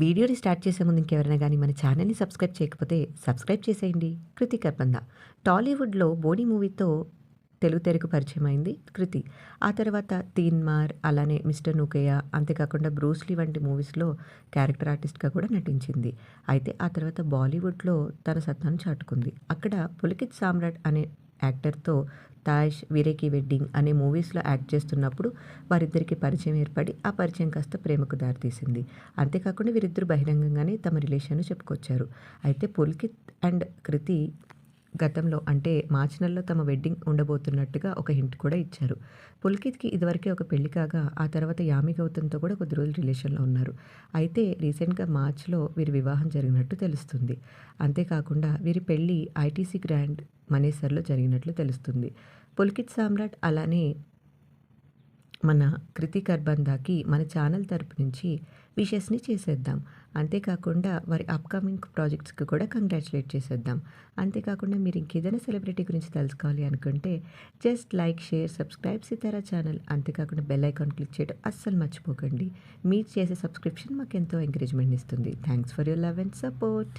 వీడియోని స్టార్ట్ చేసే ముందు ఇంకెవరైనా కానీ మన ఛానల్ని సబ్స్క్రైబ్ చేయకపోతే సబ్స్క్రైబ్ చేసేయండి. కృతి కర్పంద టాలీవుడ్లో బోడీ మూవీతో తెలుగు తెరకు పరిచయం అయింది కృతి. ఆ తర్వాత తీన్మార్ అలానే మిస్టర్ నూకయ్య అంతేకాకుండా బ్రూస్లీ వంటి మూవీస్లో క్యారెక్టర్ ఆర్టిస్ట్గా కూడా నటించింది. అయితే ఆ తర్వాత బాలీవుడ్లో తన సత్తాను చాటుకుంది. అక్కడ పులికిత్ సామ్రాట్ అనే యాక్టర్తో తాష్ విరేకి వెడ్డింగ్ అనే మూవీస్లో యాక్ట్ చేస్తున్నప్పుడు వారిద్దరికి పరిచయం ఏర్పడి ఆ పరిచయం కాస్త ప్రేమకు దారితీసింది. అంతేకాకుండా వీరిద్దరు బహిరంగంగానే తమ రిలేషన్ చెప్పుకొచ్చారు. అయితే పుల్కిత్ అండ్ కృతి గతంలో అంటే మార్చి నెలలో తమ వెడ్డింగ్ ఉండబోతున్నట్టుగా ఒక హింట్ కూడా ఇచ్చారు. పుల్కిత్కి ఇదివరకే ఒక పెళ్ళి కాగా ఆ తర్వాత యామి గౌతమ్తో కూడా కొద్ది రోజులు రిలేషన్లో ఉన్నారు. అయితే రీసెంట్గా మార్చ్లో వీరి వివాహం జరిగినట్టు తెలుస్తుంది. అంతేకాకుండా వీరి పెళ్ళి ఐటీసీ గ్రాండ్ మనేసర్లో జరిగినట్లు తెలుస్తుంది. పుల్కిత్ సామ్రాట్ అలానే మన కృతి కర్బందాకి మన ఛానల్ తరపు నుంచి విషెస్ని చేసేద్దాం. అంతేకాకుండా వారి అప్కమింగ్ ప్రాజెక్ట్స్కి కూడా కంగ్రాచులేట్ చేసేద్దాం. అంతేకాకుండా మీరు ఇంకేదైనా సెలబ్రిటీ గురించి తెలుసుకోవాలి అనుకుంటే just like share subscribe Sitara channel. అంతేకాకుండా బెల్ ఐకాన్ క్లిక్ చేయడం అస్సలు మర్చిపోకండి. మీరు చేసే సబ్స్క్రిప్షన్ మాకు ఎంతో ఎంకరేజ్మెంట్ ఇస్తుంది. Thanks for your love and support.